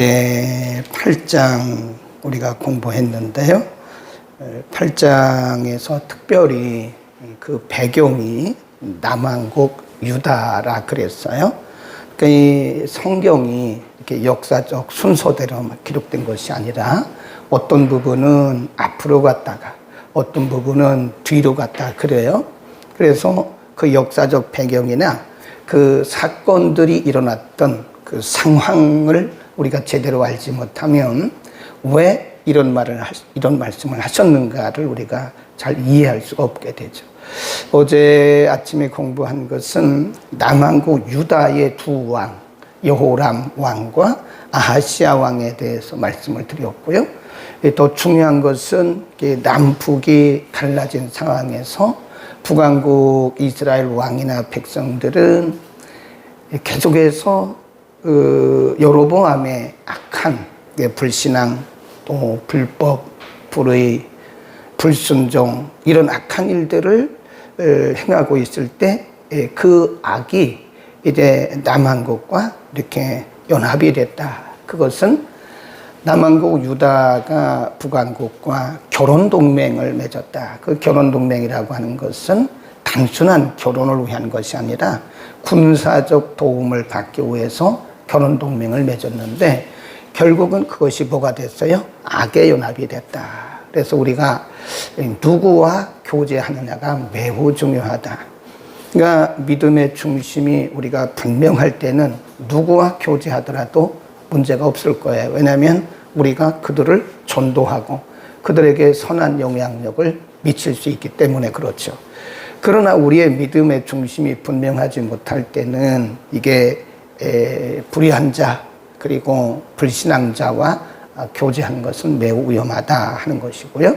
네, 8장 우리가 공부했는데요. 8장에서 특별히 그 배경이 남한국 유다라 그랬어요. 그러니까 이 성경이 이렇게 역사적 순서대로 기록된 것이 아니라 어떤 부분은 앞으로 갔다가 어떤 부분은 뒤로 갔다 그래요. 그래서 그 역사적 배경이나 그 사건들이 일어났던 그 상황을 우리가 제대로 알지 못하면 왜 이런 말을 이런 말씀을 하셨는가를 우리가 잘 이해할 수가 없게 되죠. 어제 아침에 공부한 것은 남한국 유다의 두 왕, 여호람 왕과 아하시아 왕에 대해서 말씀을 드렸고요. 더 중요한 것은 남북이 달라진 상황에서 북왕국 이스라엘 왕이나 백성들은 계속해서 그 여로보암의 악한 불신앙 또 불법 불의 불순종 이런 악한 일들을 행하고 있을 때 그 악이 이제 남한국과 이렇게 연합이 됐다. 그것은 남한국 유다가 북한국과 결혼 동맹을 맺었다. 그 결혼 동맹이라고 하는 것은 단순한 결혼을 위한 것이 아니라 군사적 도움을 받기 위해서 결혼 동맹을 맺었는데 결국은 그것이 뭐가 됐어요? 악의 연합이 됐다. 그래서 우리가 누구와 교제하느냐가 매우 중요하다. 그러니까 믿음의 중심이 우리가 분명할 때는 누구와 교제하더라도 문제가 없을 거예요. 왜냐하면 우리가 그들을 전도하고 그들에게 선한 영향력을 미칠 수 있기 때문에 그렇죠. 그러나 우리의 믿음의 중심이 분명하지 못할 때는 이게 불의한 자 그리고 불신앙자와 교제하는 것은 매우 위험하다 하는 것이고요.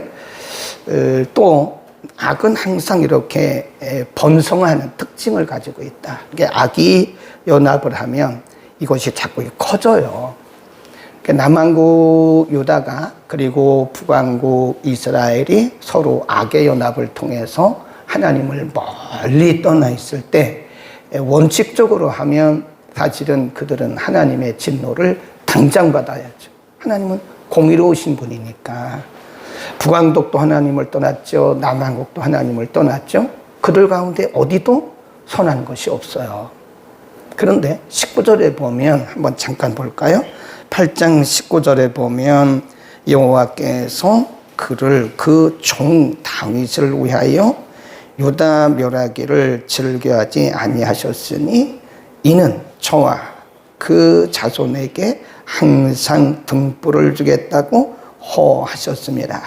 또 악은 항상 이렇게 번성하는 특징을 가지고 있다. 이게 악이 연합을 하면 이것이 자꾸 커져요. 남한국 유다가 그리고 북한국 이스라엘이 서로 악의 연합을 통해서 하나님을 멀리 떠나 있을 때 원칙적으로 하면 사실은 그들은 하나님의 진노를 당장 받아야죠. 하나님은 공의로우신 분이니까. 북왕독도 하나님을 떠났죠. 남한국도 하나님을 떠났죠. 그들 가운데 어디도 선한 것이 없어요. 그런데 19절에 보면 한번 잠깐 볼까요? 8장 19절에 보면 여호와께서 그를 그 종 다윗을 위하여 유다 멸하기를 즐겨하지 아니하셨으니 이는 저와 그 자손에게 항상 등불을 주겠다고 호하셨습니다.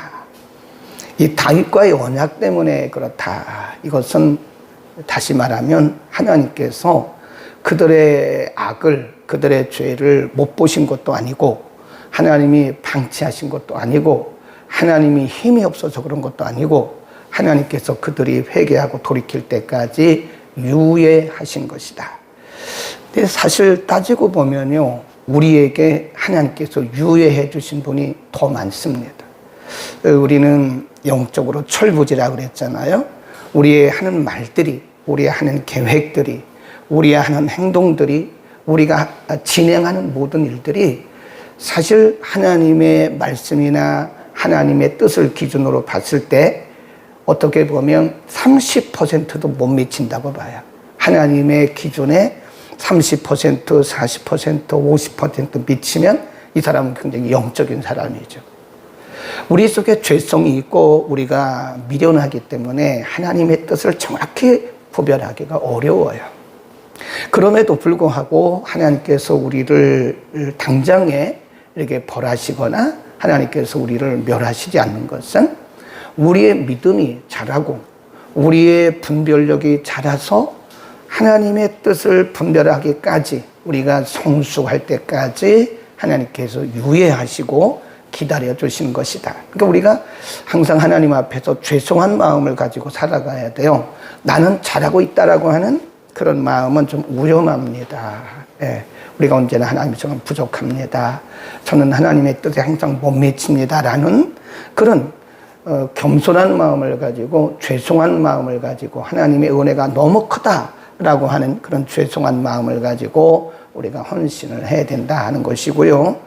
이 다윗과의 언약 때문에 그렇다. 이것은 다시 말하면 하나님께서 그들의 악을 그들의 죄를 못 보신 것도 아니고 하나님이 방치하신 것도 아니고 하나님이 힘이 없어서 그런 것도 아니고 하나님께서 그들이 회개하고 돌이킬 때까지 유예하신 것이다. 사실 따지고 보면요. 우리에게 하나님께서 유예해 주신 분이 더 많습니다. 우리는 영적으로 철부지라 그랬잖아요. 우리의 하는 말들이, 우리의 하는 계획들이, 우리의 하는 행동들이, 우리가 진행하는 모든 일들이 사실 하나님의 말씀이나 하나님의 뜻을 기준으로 봤을 때 어떻게 보면 30%도 못 미친다고 봐요. 하나님의 기준에 30%, 40%, 50% 미치면 이 사람은 굉장히 영적인 사람이죠. 우리 속에 죄성이 있고 우리가 미련하기 때문에 하나님의 뜻을 정확히 구별하기가 어려워요. 그럼에도 불구하고 하나님께서 우리를 당장에 이렇게 벌하시거나 하나님께서 우리를 멸하시지 않는 것은 우리의 믿음이 자라고 우리의 분별력이 자라서 하나님의 뜻을 분별하기까지 우리가 성숙할 때까지 하나님께서 유예하시고 기다려 주신 것이다. 그러니까 우리가 항상 하나님 앞에서 죄송한 마음을 가지고 살아가야 돼요. 나는 잘하고 있다라고 하는 그런 마음은 좀 위험합니다. 예. 우리가 언제나 하나님처럼 부족합니다. 저는 하나님의 뜻에 항상 못 미칩니다라는 그런 어, 겸손한 마음을 가지고 죄송한 마음을 가지고 하나님의 은혜가 너무 크다 라고 하는 그런 죄송한 마음을 가지고 우리가 헌신을 해야 된다 하는 것이고요.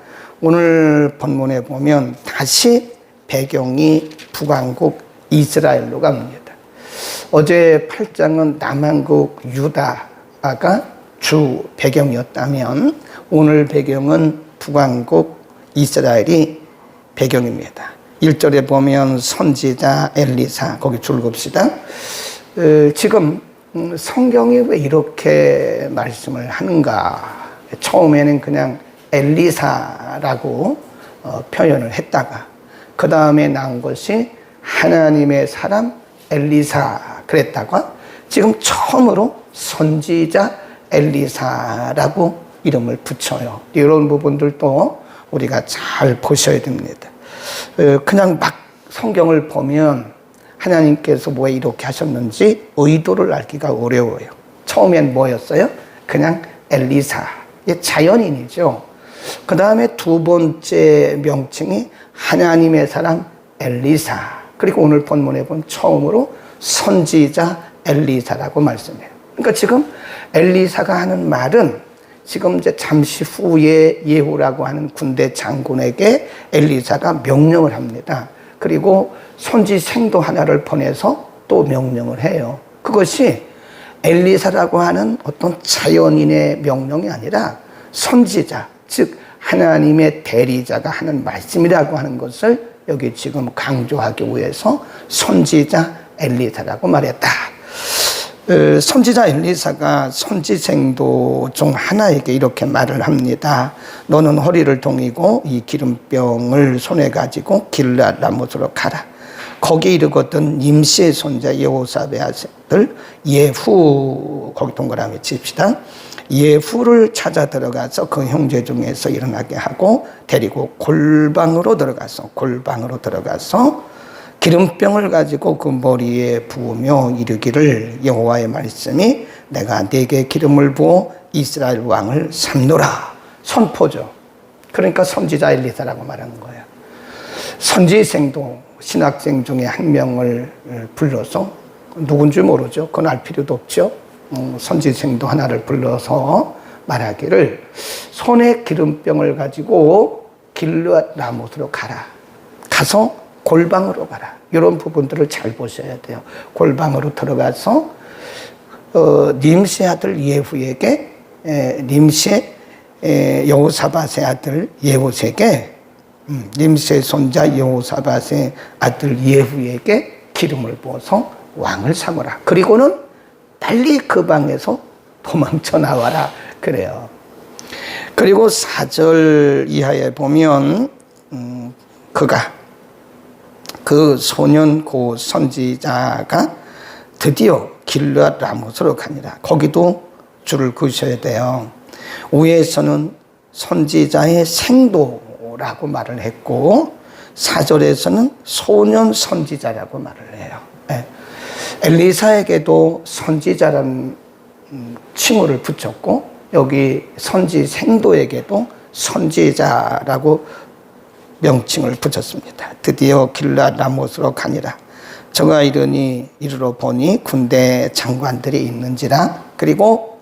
오늘 본문에 보면 다시 배경이 북왕국 이스라엘로 갑니다. 어제 8장은 남한국 유다가 주 배경이었다면 오늘 배경은 북왕국 이스라엘이 배경입니다. 1절에 보면 선지자 엘리사 거기 줄 봅시다. 어, 지금 음, 성경이 왜 이렇게 말씀을 하는가? 처음에는 그냥 엘리사라고 어, 표현을 했다가 그 다음에 나온 것이 하나님의 사람 엘리사 그랬다가 지금 처음으로 선지자 엘리사라고 이름을 붙여요. 이런 부분들도 우리가 잘 보셔야 됩니다. 어, 그냥 막 성경을 보면 하나님께서 왜 이렇게 하셨는지 의도를 알기가 어려워요. 처음엔 뭐였어요? 그냥 엘리사, 자연인이죠. 그 다음에 두 번째 명칭이 하나님의 사람 엘리사. 그리고 오늘 본문에 본 처음으로 선지자 엘리사라고 말씀해요. 그러니까 지금 엘리사가 하는 말은 지금 이제 잠시 후에 예후라고 하는 군대 장군에게 엘리사가 명령을 합니다. 그리고 선지생도 하나를 보내서 또 명령을 해요. 그것이 엘리사라고 하는 어떤 자연인의 명령이 아니라 선지자, 즉 하나님의 대리자가 하는 말씀이라고 하는 것을 여기 지금 강조하기 위해서 선지자 엘리사라고 말했다. 어, 선지자 엘리사가 선지생도 중 하나에게 이렇게 말을 합니다. 너는 허리를 동이고 이 기름병을 손에 가지고 길라 라못으로 가라. 거기 이르거든 nim시의 손자 여호사베 아들 예후 거기 동그라미 칩시다. 예후를 찾아 들어가서 그 형제 중에서 일어나게 하고 데리고 골방으로 들어가서 골방으로 들어가서 기름병을 가지고 그 머리에 부으며 이르기를 여호와의 말씀이 내가 네게 기름을 부어 이스라엘 왕을 삼노라 선포죠. 그러니까 선지자 엘리사라고 말하는 거예요. 선지생도 신학생 중에 한 명을 불러서 누군지 모르죠. 그건 알 필요도 없죠. 음, 선지생도 하나를 불러서 말하기를 손에 기름병을 가지고 길르앗 라못으로 가라. 가서 골방으로 가라. 이런 부분들을 잘 보셔야 돼요. 골방으로 들어가서 어, 님시 아들 예후에게 에, 님시 여호사밧의 아들 예후에게 음, 님시의 손자 여호사밧의 아들 예후에게 기름을 부어서 왕을 삼으라. 그리고는 빨리 그 방에서 도망쳐 나와라. 그래요. 그리고 4절 이하에 보면 음, 그가 그 소년 고 선지자가 드디어 길르앗 라못으로 가니라. 거기도 줄을 그으셔야 돼요. 위에서는 선지자의 생도라고 말을 했고 사절에서는 소년 선지자라고 말을 해요. 네. 엘리사에게도 선지자라는 음, 칭호를 붙였고 여기 선지 생도에게도 선지자라고 명칭을 붙였습니다. 드디어 길라 라못으로 가니라. 저가 이르니 이르러 보니 군대 장관들이 있는지라 그리고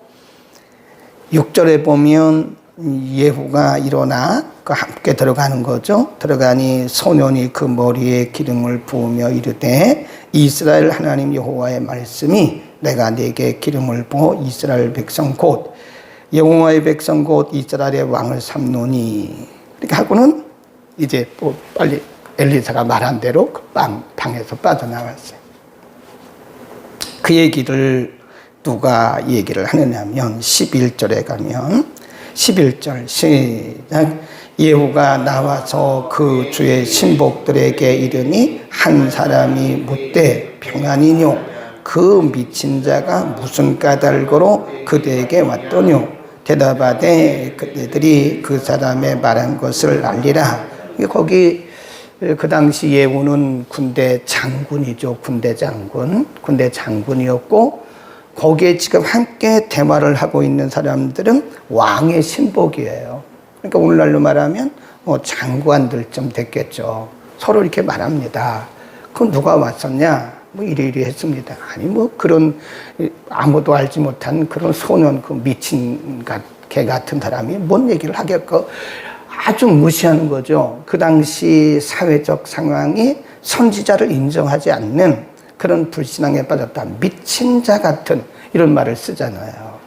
6절에 보면 예후가 일어나 그 함께 들어가는 거죠. 들어가니 소년이 그 머리에 기름을 부으며 이르되 이스라엘 하나님 여호와의 말씀이 내가 네게 기름을 부어 이스라엘 백성 곧 여호와의 백성 곧 이스라엘의 왕을 삼노니 이렇게 하고는 이제 또 빨리 엘리사가 말한 대로 그 방, 방에서 빠져나왔어요. 그 얘기를 누가 얘기를 하느냐면 11절에 가면 11절 시작. 예후가 나와서 그 주의 신복들에게 이르니 한 사람이 묻되 평안이뇨? 그 미친 자가 무슨 까닭으로 그대에게 왔더뇨? 대답하되 그대들이 그 사람의 말한 것을 알리라 거기 그 당시 예후는 군대 장군이죠. 군대 장군. 군대 장군이었고 거기에 지금 함께 대화를 하고 있는 사람들은 왕의 신복이에요. 그러니까 오늘날로 말하면 뭐 장관들쯤 됐겠죠. 서로 이렇게 말합니다. 그 누가 왔었냐? 뭐 이리이리 했습니다. 아니 뭐 그런 아무도 알지 못한 그런 소년 그 미친 개 같은 사람이 뭔 얘기를 하겠고 아주 무시하는 거죠. 그 당시 사회적 상황이 선지자를 인정하지 않는 그런 불신앙에 빠졌다. 미친 자 같은 이런 말을 쓰잖아요.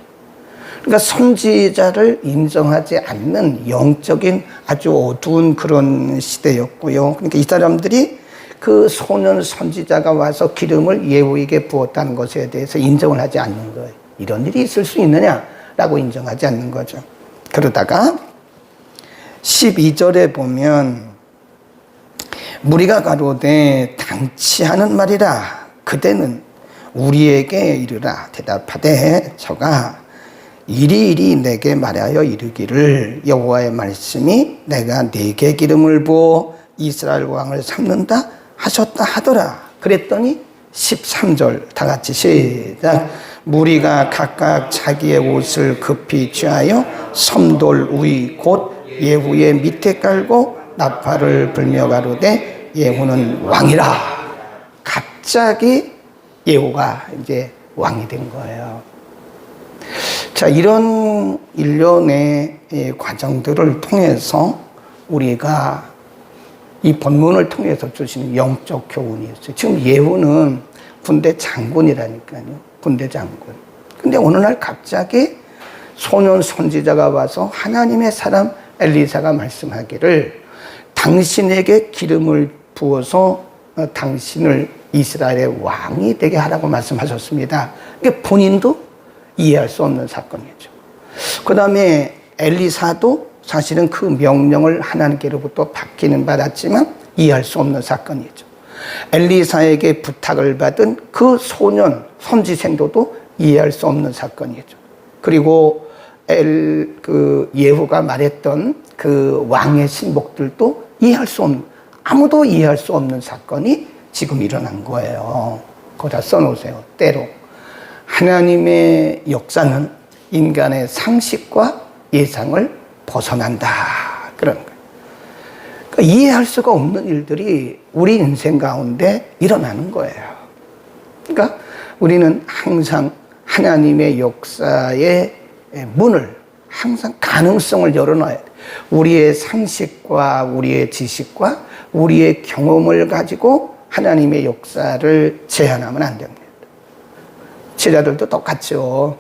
그러니까 선지자를 인정하지 않는 영적인 아주 어두운 그런 시대였고요. 그러니까 이 사람들이 그 소년 선지자가 와서 기름을 예후에게 부었다는 것에 대해서 인정을 하지 않는 거예요. 이런 일이 있을 수 있느냐라고 인정하지 않는 거죠. 그러다가 12절에 보면 무리가 가로되 당치하는 말이라. 그대는 우리에게 이르라. 대답하되 저가 이리이리 내게 말하여 이르기를 여호와의 말씀이 내가 네게 기름을 부어 이스라엘 왕을 삼는다 하셨다 하더라. 그랬더니 13절 다 같이 시작. 무리가 각각 자기의 옷을 급히 취하여 섬돌 위곧 예후의 밑에 깔고 나팔을 불며 가로되 예후는 왕이라 갑자기 예후가 이제 왕이 된 거예요. 자, 이런 일련의 이 과정들을 통해서 우리가 이 본문을 통해서 주시는 영적 교훈이 있어요. 지금 예후는 군대 장군이라니까요. 군대 장군. 근데 어느 날 갑자기 소년 선지자가 와서 하나님의 사람 엘리사가 말씀하기를 당신에게 기름을 부어서 어, 당신을 이스라엘의 왕이 되게 하라고 말씀하셨습니다. 이게 본인도 이해할 수 없는 사건이죠. 그 다음에 엘리사도 사실은 그 명령을 하나님께로부터 받기는 받았지만 이해할 수 없는 사건이죠. 엘리사에게 부탁을 받은 그 소년 선지생도도 이해할 수 없는 사건이죠. 그리고 엘, 그 예후가 말했던 그 왕의 신복들도 이해할 수 없는 아무도 이해할 수 없는 사건이 지금 일어난 거예요. 거기다 써놓으세요. 때로 하나님의 역사는 인간의 상식과 예상을 벗어난다. 그런 거예요. 그러니까 이해할 수가 없는 일들이 우리 인생 가운데 일어나는 거예요. 그러니까 우리는 항상 하나님의 역사의 문을 항상 가능성을 열어놔야 돼. 우리의 상식과 우리의 지식과 우리의 경험을 가지고 하나님의 역사를 제한하면 안 됩니다. 제자들도 똑같죠.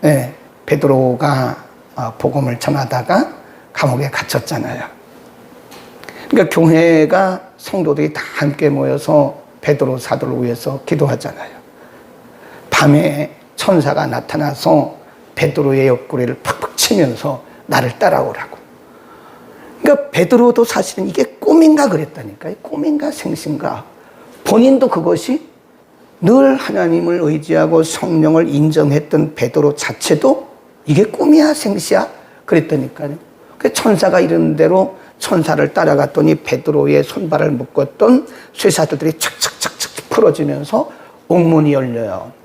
네, 베드로가 어, 복음을 전하다가 감옥에 갇혔잖아요. 그러니까 교회가 성도들이 다 함께 모여서 베드로 사도를 위해서 기도하잖아요. 밤에 천사가 나타나서 베드로의 옆구리를 팍팍 치면서 나를 따라오라고. 그러니까 베드로도 사실은 이게 꿈인가 그랬다니까요. 꿈인가 생신가. 본인도 그것이 늘 하나님을 의지하고 성령을 인정했던 베드로 자체도 이게 꿈이야 생시야 그랬다니까요. 그 천사가 이런 대로 천사를 따라갔더니 베드로의 손발을 묶었던 쇠사들이 착착착착 풀어지면서 옥문이 열려요.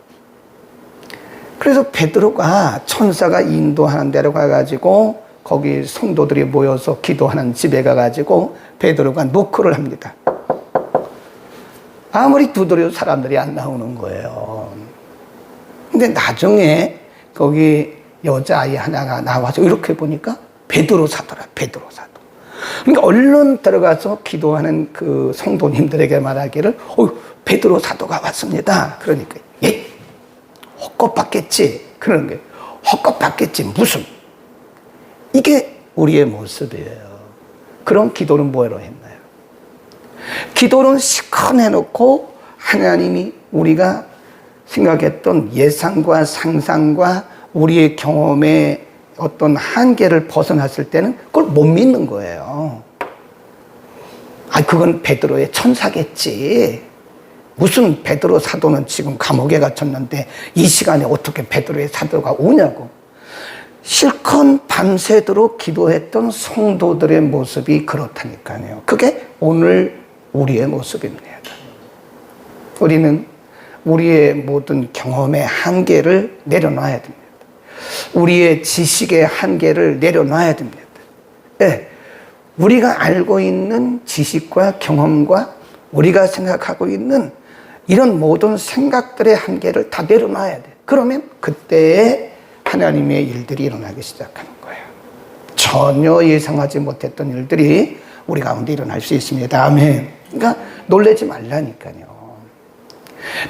그래서 베드로가 천사가 인도하는 데로 가가지고 거기 성도들이 모여서 기도하는 집에 가가지고 베드로가 노크를 합니다. 아무리 두드려도 사람들이 안 나오는 거예요. 근데 나중에 거기 여자아이 하나가 나와서 이렇게 보니까 베드로 사도라, 베드로 사도. 그러니까 얼른 들어가서 기도하는 그 성도님들에게 말하기를, 어, 베드로 사도가 왔습니다. 그러니까, 예, 헛것 받겠지. 그러는 게, 헛것 받겠지. 무슨. 이게 우리의 모습이에요. 그런 기도는 뭐로 했나요? 기도는 시커 해놓고 하나님이 우리가 생각했던 예상과 상상과 우리의 경험의 어떤 한계를 벗어났을 때는 그걸 못 믿는 거예요. 아, 그건 베드로의 천사겠지. 무슨 베드로 사도는 지금 감옥에 갇혔는데 이 시간에 어떻게 베드로의 사도가 오냐고. 실컷 밤새도록 기도했던 성도들의 모습이 그렇다니까요. 그게 오늘 우리의 모습입니다. 우리는 우리의 모든 경험의 한계를 내려놔야 됩니다. 우리의 지식의 한계를 내려놔야 됩니다. 네. 우리가 알고 있는 지식과 경험과 우리가 생각하고 있는 이런 모든 생각들의 한계를 다 내려놔야 돼. 그러면 그때에 하나님의 일들이 일어나기 시작하는 거예요. 전혀 예상하지 못했던 일들이 우리 가운데 일어날 수 있습니다. 아멘. 그러니까 놀라지 말라니까요.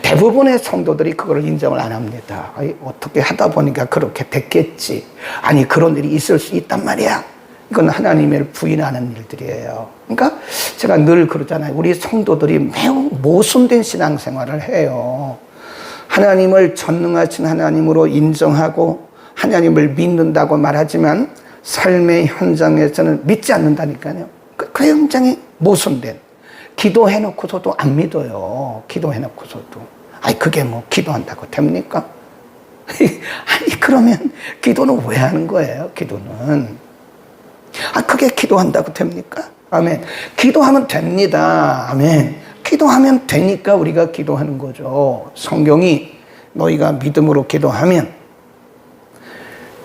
대부분의 성도들이 그걸 인정을 안 합니다. 어떻게 하다 보니까 그렇게 됐겠지. 아니, 그런 일이 있을 수 있단 말이야. 이건 하나님을 부인하는 일들이에요. 그러니까 제가 늘 그러잖아요. 우리 성도들이 매우 모순된 신앙생활을 해요. 하나님을 전능하신 하나님으로 인정하고 하나님을 믿는다고 말하지만 삶의 현장에서는 믿지 않는다니까요. 그, 그 현장이 모순된. 기도해놓고서도 안 믿어요. 기도해놓고서도. 아니, 그게 뭐 기도한다고 됩니까? 아니, 그러면 기도는 왜 하는 거예요? 기도는. 아, 그게 기도한다고 됩니까? 아멘. 기도하면 됩니다. 아멘. 기도하면 되니까 우리가 기도하는 거죠. 성경이 너희가 믿음으로 기도하면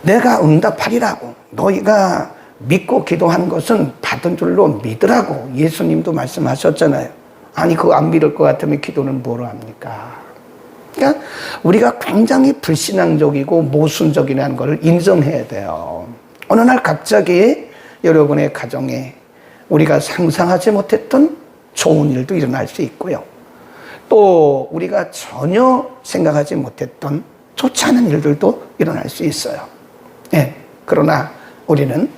내가 응답하리라고. 너희가 믿고 기도하는 것은 받은 줄로 믿으라고 예수님도 말씀하셨잖아요. 아니, 그거 안 믿을 것 같으면 기도는 뭐로 합니까? 그러니까 우리가 굉장히 불신앙적이고 모순적이라는 것을 인정해야 돼요. 어느 날 갑자기 여러분의 가정에 우리가 상상하지 못했던 좋은 일도 일어날 수 있고요. 또 우리가 전혀 생각하지 못했던 좋지 않은 일들도 일어날 수 있어요. 예. 그러나 우리는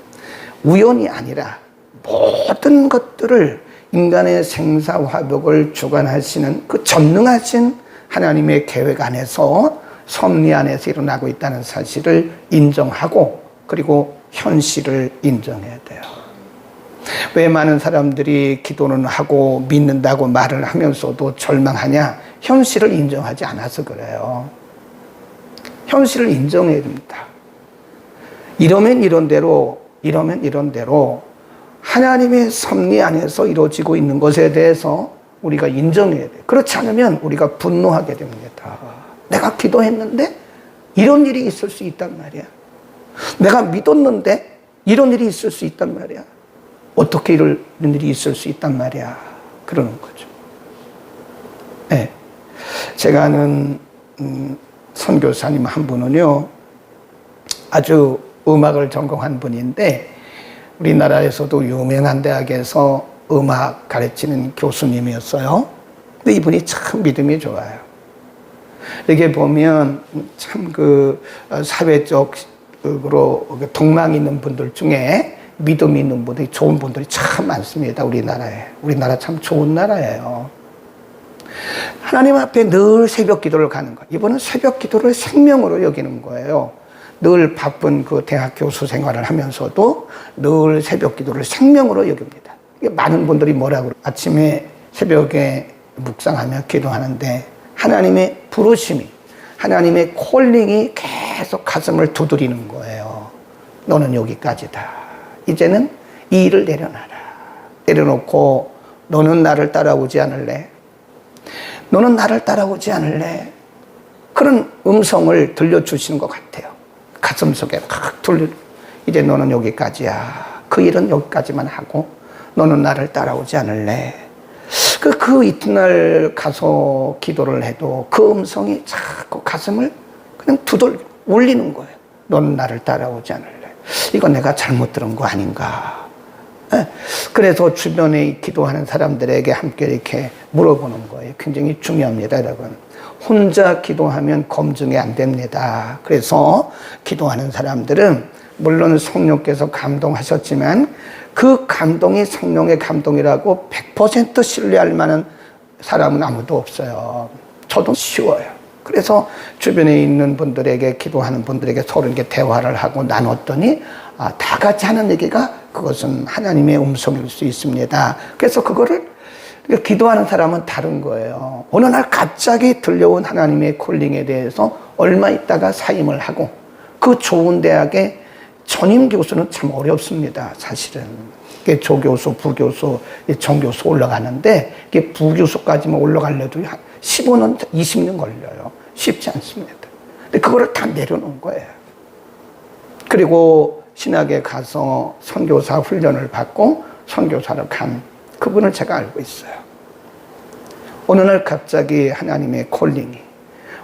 우연이 아니라 모든 것들을 인간의 생사화복을 주관하시는 그 전능하신 하나님의 계획 안에서 섭리 안에서 일어나고 있다는 사실을 인정하고 그리고 현실을 인정해야 돼요. 왜 많은 사람들이 기도는 하고 믿는다고 말을 하면서도 절망하냐? 현실을 인정하지 않아서 그래요. 현실을 인정해야 됩니다. 이러면 이런 대로, 이러면 이런 대로 하나님의 섭리 안에서 이루어지고 있는 것에 대해서 우리가 인정해야 돼. 그렇지 않으면 우리가 분노하게 됩니다. 내가 기도했는데 이런 일이 있을 수 있단 말이야. 내가 믿었는데 이런 일이 있을 수 있단 말이야. 어떻게 이런 일이 있을 수 있단 말이야. 그러는 거죠. 네. 제가 아는 음, 선교사님 한 분은요, 아주 음악을 전공한 분인데, 우리나라에서도 유명한 대학에서 음악 가르치는 교수님이었어요. 근데 이분이 참 믿음이 좋아요. 이렇게 보면 참 그 사회적 으로 동망 있는 분들 중에 믿음이 있는 분들이 좋은 분들이 참 많습니다. 우리나라에. 우리나라 참 좋은 나라예요. 하나님 앞에 늘 새벽 기도를 가는 거. 이번은 새벽 기도를 생명으로 여기는 거예요. 늘 바쁜 그 대학 교수 생활을 하면서도 늘 새벽 기도를 생명으로 여깁니다. 많은 분들이 뭐라고 아침에 새벽에 묵상하며 기도하는데 하나님의 부르심이 하나님의 콜링이 계속 가슴을 두드리는 거예요. 너는 여기까지다. 이제는 이 일을 내려놔라. 내려놓고 너는 나를 따라오지 않을래? 너는 나를 따라오지 않을래? 그런 음성을 들려주시는 것 같아요. 가슴 속에 확 들려. 이제 너는 여기까지야. 그 일은 여기까지만 하고 너는 나를 따라오지 않을래? 그, 그 이튿날 가서 기도를 해도 그 음성이 자꾸 가슴을 그냥 두들 울리는 거예요. 너는 나를 따라오지 않을래? 이거 내가 잘못 들은 거 아닌가? 예. 그래서 주변에 기도하는 사람들에게 함께 이렇게 물어보는 거예요. 굉장히 중요합니다, 여러분. 혼자 기도하면 검증이 안 됩니다. 그래서 기도하는 사람들은 물론 성령께서 감동하셨지만 그 감동이 성령의 감동이라고 100% 신뢰할 만한 사람은 아무도 없어요. 저도 쉬워요. 그래서 주변에 있는 분들에게 기도하는 분들에게 서로 이렇게 대화를 하고 나눴더니 아, 다 같이 하는 얘기가 그것은 하나님의 음성일 수 있습니다. 그래서 그거를 기도하는 사람은 다른 거예요. 어느 날 갑자기 들려온 하나님의 콜링에 대해서 얼마 있다가 사임을 하고 그 좋은 대학에 전임 교수는 참 어렵습니다. 사실은. 조교수, 부교수, 정교수 올라가는데 이게 부교수까지만 올라가려도 한 15년, 20년 걸려요. 쉽지 않습니다. 근데 그거를 다 내려놓은 거예요. 그리고 신학에 가서 선교사 훈련을 받고 선교사를 간 그분을 제가 알고 있어요. 어느 날 갑자기 하나님의 콜링이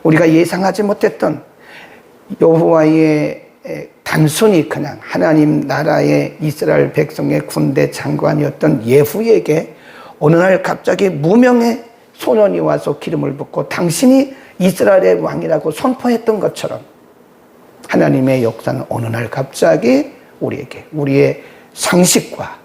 우리가 예상하지 못했던 여호와의 에, 단순히 그냥 하나님 나라의 이스라엘 백성의 군대 장관이었던 예후에게 어느 날 갑자기 무명의 소년이 와서 기름을 붓고 당신이 이스라엘의 왕이라고 선포했던 것처럼 하나님의 역사는 어느 날 갑자기 우리에게 우리의 상식과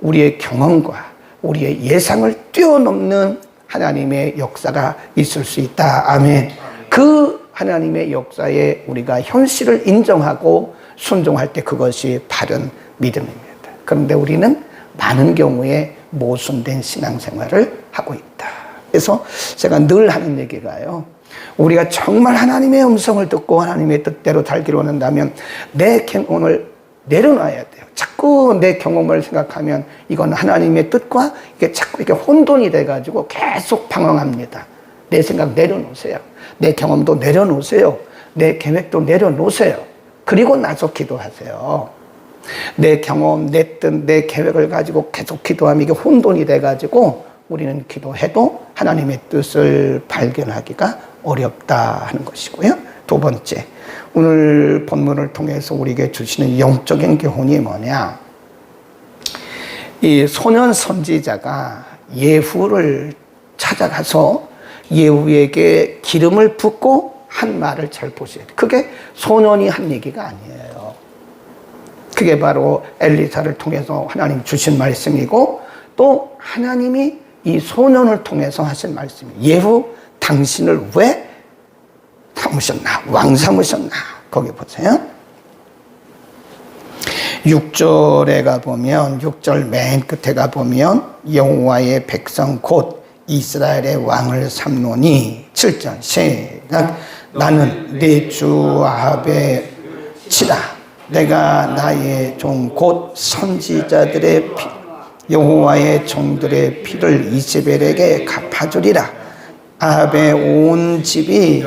우리의 경험과 우리의 예상을 뛰어넘는 하나님의 역사가 있을 수 있다. 아멘. 그 하나님의 역사에 우리가 현실을 인정하고 순종할 때 그것이 바른 믿음입니다. 그런데 우리는 많은 경우에 모순된 신앙생활을 하고 있다. 그래서 제가 늘 하는 얘기가요. 우리가 정말 하나님의 음성을 듣고 하나님의 뜻대로 살기를 원한다면 내 경험을 내려놔야 돼요. 자꾸 내 경험을 생각하면 이건 하나님의 뜻과 이게 자꾸 이게 혼돈이 돼가지고 계속 방황합니다. 내 생각 내려놓으세요. 내 경험도 내려놓으세요. 내 계획도 내려놓으세요. 그리고 나서 기도하세요. 내 경험, 내 뜻, 내 계획을 가지고 계속 기도하면 이게 혼돈이 돼가지고 우리는 기도해도 하나님의 뜻을 발견하기가 어렵다 하는 것이고요. 두 번째, 오늘 본문을 통해서 우리에게 주시는 영적인 교훈이 뭐냐? 이 소년 선지자가 예후를 찾아가서 예후에게 기름을 붓고 한 말을 잘 보셔야 돼요. 그게 소년이 한 얘기가 아니에요. 그게 바로 엘리사를 통해서 하나님 주신 말씀이고 또 하나님이 이 소년을 통해서 하신 말씀이에요. 예후 당신을 왜 삼으셨나? 왕 삼으셨나? 거기 보세요. 6절에 가보면 6절 맨 끝에 가보면 여호와의 백성 곧 이스라엘의 왕을 삼노니. 7절 시작. 나는 내주 아합의 치라. 내가 나의 종 곧 선지자들의 피 여호와의 종들의 피를 이세벨에게 갚아주리라. 아합의 온 집이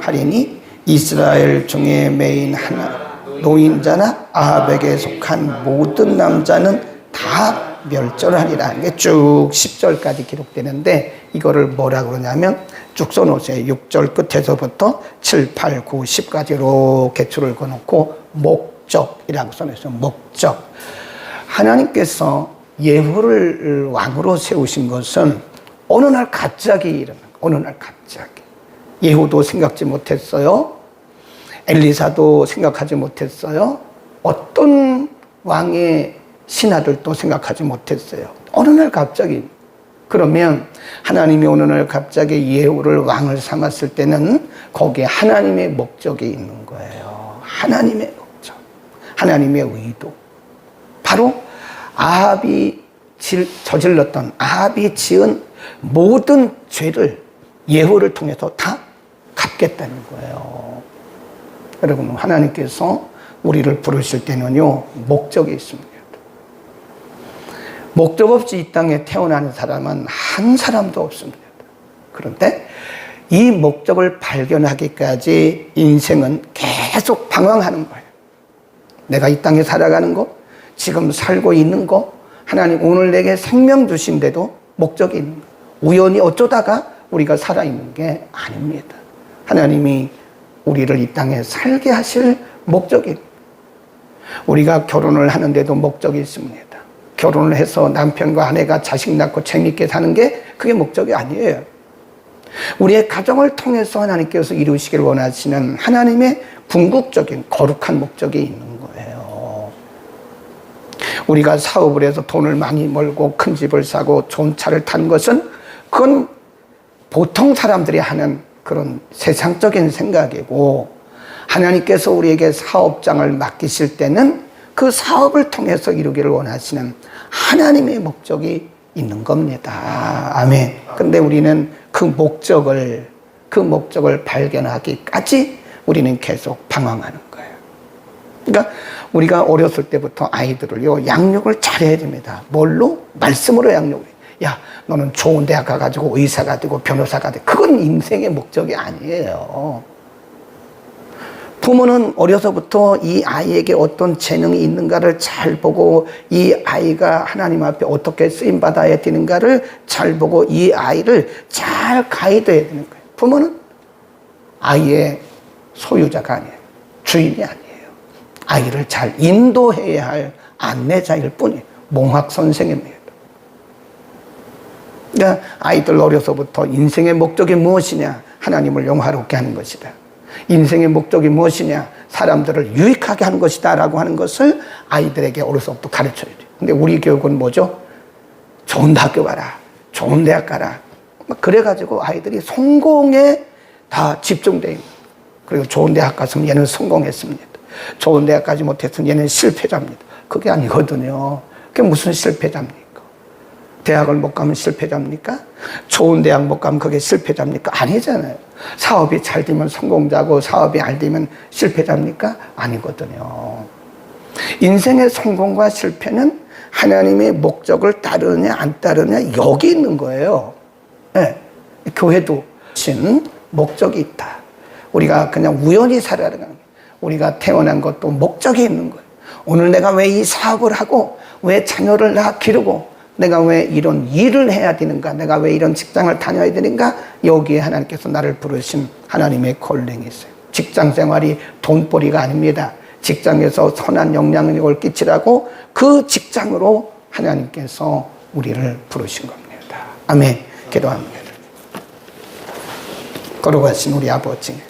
하리니 이스라엘 중에 메인 하나 노인자나 아합에게 속한 모든 남자는 다 멸절하리라. 이게 쭉 10절까지 기록되는데 이거를 뭐라 그러냐면 쭉 써놓으세요. 6절 끝에서부터 7, 8, 9, 10까지 이렇게 줄을 그어놓고 목적이라고 써놨어요. 목적. 하나님께서 예후를 왕으로 세우신 것은 어느 날 갑자기 일어난 어느 날 갑자기 예후도 생각지 못했어요. 엘리사도 생각하지 못했어요. 어떤 왕의 신하들도 생각하지 못했어요. 어느 날 갑자기 그러면 하나님이 어느 날 갑자기 예후를 왕을 삼았을 때는 거기에 하나님의 목적이 있는 거예요. 하나님의 목적. 하나님의 의도. 바로 아합이 저질렀던 아합이 지은 모든 죄를 예후를 통해서 다 갚겠다는 거예요. 여러분, 하나님께서 우리를 부르실 때는요, 목적이 있습니다. 목적 없이 이 땅에 태어나는 사람은 한 사람도 없습니다. 그런데 이 목적을 발견하기까지 인생은 계속 방황하는 거예요. 내가 이 땅에 살아가는 거, 지금 살고 있는 거, 하나님 오늘 내게 생명 주신데도 목적이 있는 거. 우연히 어쩌다가 우리가 살아있는 게 아닙니다. 하나님이 우리를 이 땅에 살게 하실 목적이 우리가 결혼을 하는데도 목적이 있습니다. 결혼을 해서 남편과 아내가 자식 낳고 재밌게 사는 게 그게 목적이 아니에요. 우리의 가정을 통해서 하나님께서 이루시길 원하시는 하나님의 궁극적인 거룩한 목적이 있는 거예요. 우리가 사업을 해서 돈을 많이 벌고 큰 집을 사고 좋은 차를 탄 것은 그건 보통 사람들이 하는 그런 세상적인 생각이고 하나님께서 우리에게 사업장을 맡기실 때는 그 사업을 통해서 이루기를 원하시는 하나님의 목적이 있는 겁니다. 아멘. 근데 우리는 그 목적을, 그 목적을 발견하기까지 우리는 계속 방황하는 거예요. 그러니까 우리가 어렸을 때부터 아이들을요, 양육을 잘해야 됩니다. 뭘로? 말씀으로 양육을. 야, 너는 좋은 대학 가가지고 의사가 되고 변호사가 돼. 그건 인생의 목적이 아니에요. 부모는 어려서부터 이 아이에게 어떤 재능이 있는가를 잘 보고 이 아이가 하나님 앞에 어떻게 쓰임 받아야 되는가를 잘 보고 이 아이를 잘 가이드해야 되는 거예요. 부모는 아이의 소유자가 아니에요. 주인이 아니에요. 아이를 잘 인도해야 할 안내자일 뿐이에요. 몽학 선생입니다. 그러니까 아이들 어려서부터 인생의 목적이 무엇이냐? 하나님을 영화롭게 하는 것이다. 인생의 목적이 무엇이냐? 사람들을 유익하게 하는 것이다. 라고 하는 것을 아이들에게 어려서부터 가르쳐야 돼요. 근데 우리 교육은 뭐죠? 좋은 대학교 가라. 좋은 대학 가라. 막 그래가지고 아이들이 성공에 다 집중되어 있는. 그리고 좋은 대학 갔으면 얘는 성공했습니다. 좋은 대학 가지 못했으면 얘는 실패자입니다. 그게 아니거든요. 그게 무슨 실패자입니까? 대학을 못 가면 실패자입니까? 좋은 대학 못 가면 그게 실패자입니까? 아니잖아요. 사업이 잘 되면 성공자고 사업이 안 되면 실패자입니까? 아니거든요. 인생의 성공과 실패는 하나님의 목적을 따르느냐 안 따르느냐 여기 있는 거예요. 네. 교회도 신 목적이 있다. 우리가 그냥 우연히 살아가는 거예요. 우리가 태어난 것도 목적이 있는 거예요. 오늘 내가 왜 이 사업을 하고 왜 자녀를 낳아 기르고 내가 왜 이런 일을 해야 되는가? 내가 왜 이런 직장을 다녀야 되는가? 여기에 하나님께서 나를 부르신 하나님의 콜링이 있어요. 직장 생활이 돈벌이가 아닙니다. 직장에서 선한 영향력을 끼치라고 그 직장으로 하나님께서 우리를 부르신 겁니다. 아멘. 기도합니다. 걸어가신 우리 아버지.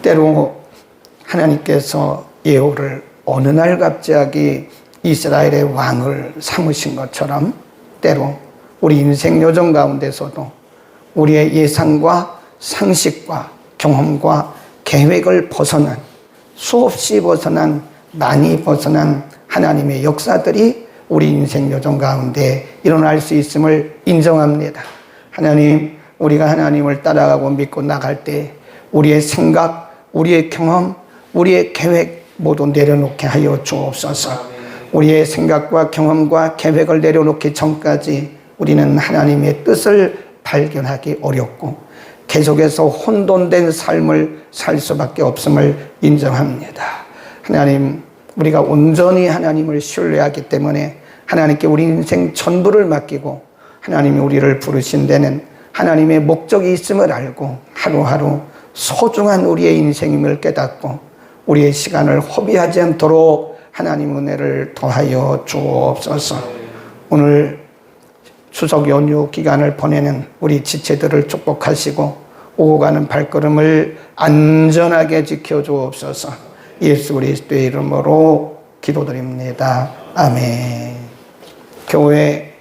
때로 하나님께서 예호를 어느 날 갑자기 이스라엘의 왕을 삼으신 것처럼 때로 우리 인생 요정 가운데서도 우리의 예상과 상식과 경험과 계획을 벗어난 수없이 벗어난 많이 벗어난 하나님의 역사들이 우리 인생 요정 가운데 일어날 수 있음을 인정합니다. 하나님, 우리가 하나님을 따라가고 믿고 나갈 때 우리의 생각, 우리의 경험, 우리의 계획 모두 내려놓게 하여 주옵소서. 우리의 생각과 경험과 계획을 내려놓기 전까지 우리는 하나님의 뜻을 발견하기 어렵고 계속해서 혼돈된 삶을 살 수밖에 없음을 인정합니다. 하나님, 우리가 온전히 하나님을 신뢰하기 때문에 하나님께 우리 인생 전부를 맡기고 하나님이 우리를 부르신 데는 하나님의 목적이 있음을 알고 하루하루 소중한 우리의 인생임을 깨닫고 우리의 시간을 허비하지 않도록 하나님 은혜를 더하여 주옵소서. 오늘 추석 연휴 기간을 보내는 우리 지체들을 축복하시고 오고 가는 발걸음을 안전하게 지켜 주옵소서. 예수 그리스도의 이름으로 기도드립니다. 아멘. 교회